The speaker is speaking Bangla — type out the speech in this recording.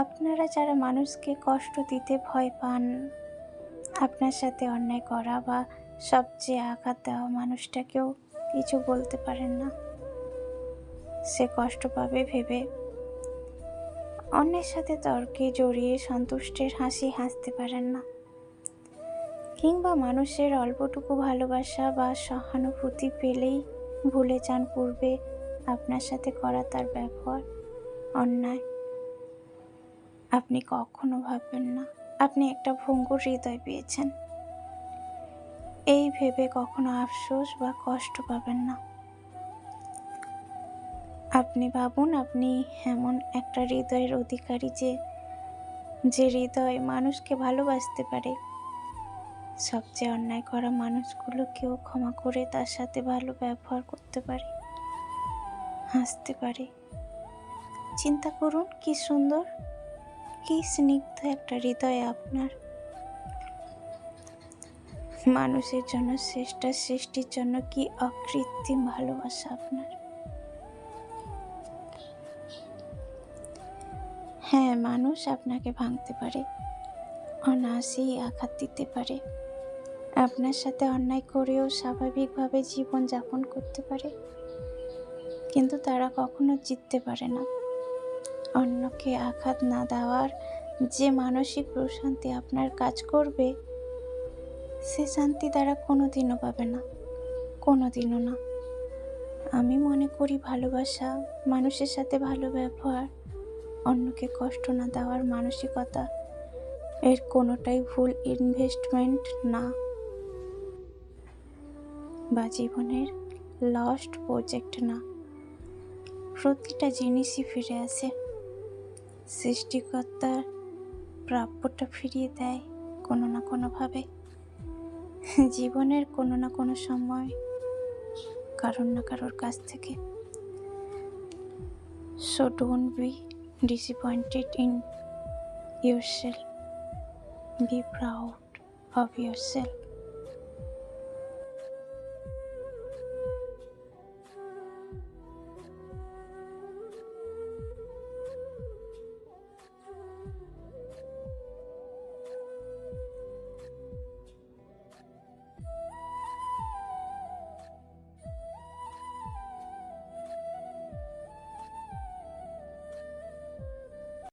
আপনারা যারা মানুষকে কষ্ট দিতে ভয় পান, আপনার সাথে অন্যায় করা বা সবচেয়ে আঘাত দেওয়া মানুষটাকেও কিছু বলতে পারেন না। সে কষ্ট পাবে ভেবে। অন্যের সাথে তর্কে জড়িয়ে সন্তুষ্টের হাসি হাসতে পারেন না। কিংবা মানুষের অল্পটুকু ভালোবাসা বা সহানুভূতি পেলেই ভুলে যান পূর্বে আপনার সাথে করা তার ব্যবহার, অন্যায়। আপনি কখনো ভাববেন না, আপনি একটা ভঙ্গুর হৃদয় পেয়েছেন। এই ভেবে কখনো আফসোস বা কষ্ট পাবেন না। আপনি ভাবুন, আপনি এমন একটা হৃদয়ের অধিকারী যে যে হৃদয় মানুষকে ভালোবাসতে পারে। সবচেয়ে অন্যায় করা মানুষগুলোকেও ক্ষমা করে তার সাথে ভালো ব্যবহার করতে পারে, হাসতে পারে। চিন্তা করুন, কি সুন্দর। কি স্নিগ্ধ একটা হৃদয় আপনার। মানুষের জন্য শ্রেষ্ঠ সৃষ্টির জন্য কি অকৃত্রিম ভালোবাসা আপনার? হ্যাঁ মানুষ আপনাকে ভাঙতে পারে, অনায়াসেই আঘাত দিতে পারে। আপনার সাথে অন্যায় করেও স্বাভাবিকভাবে জীবন যাপন করতে পারে। কিন্তু তারা কখনো জিততে পারে না। অন্যকে আঘাত না দেওয়ার যে মানসিক প্রশান্তি আপনার কাজ করবে, সে শান্তি তারা কোনোদিনও পাবে না, কোনোদিনও না। আমি মনে করি ভালোবাসা মানুষের সাথে ভালো ব্যবহার, অন্যকে কষ্ট না দেওয়ার মানসিকতা, এর কোনোটাই ভুল ইনভেস্টমেন্ট না। বা জীবনের লস্ট প্রজেক্ট না। প্রতিটা জিনিসই ফিরে আসে। সৃষ্টিকর্তার প্রাপ্যটা ফিরিয়ে দেয় কোনো না কোনোভাবে জীবনের কোনো না কোনো সময় কারোর না কারোর কাছ থেকে so don't be disappointed in yourself. Be proud of yourself.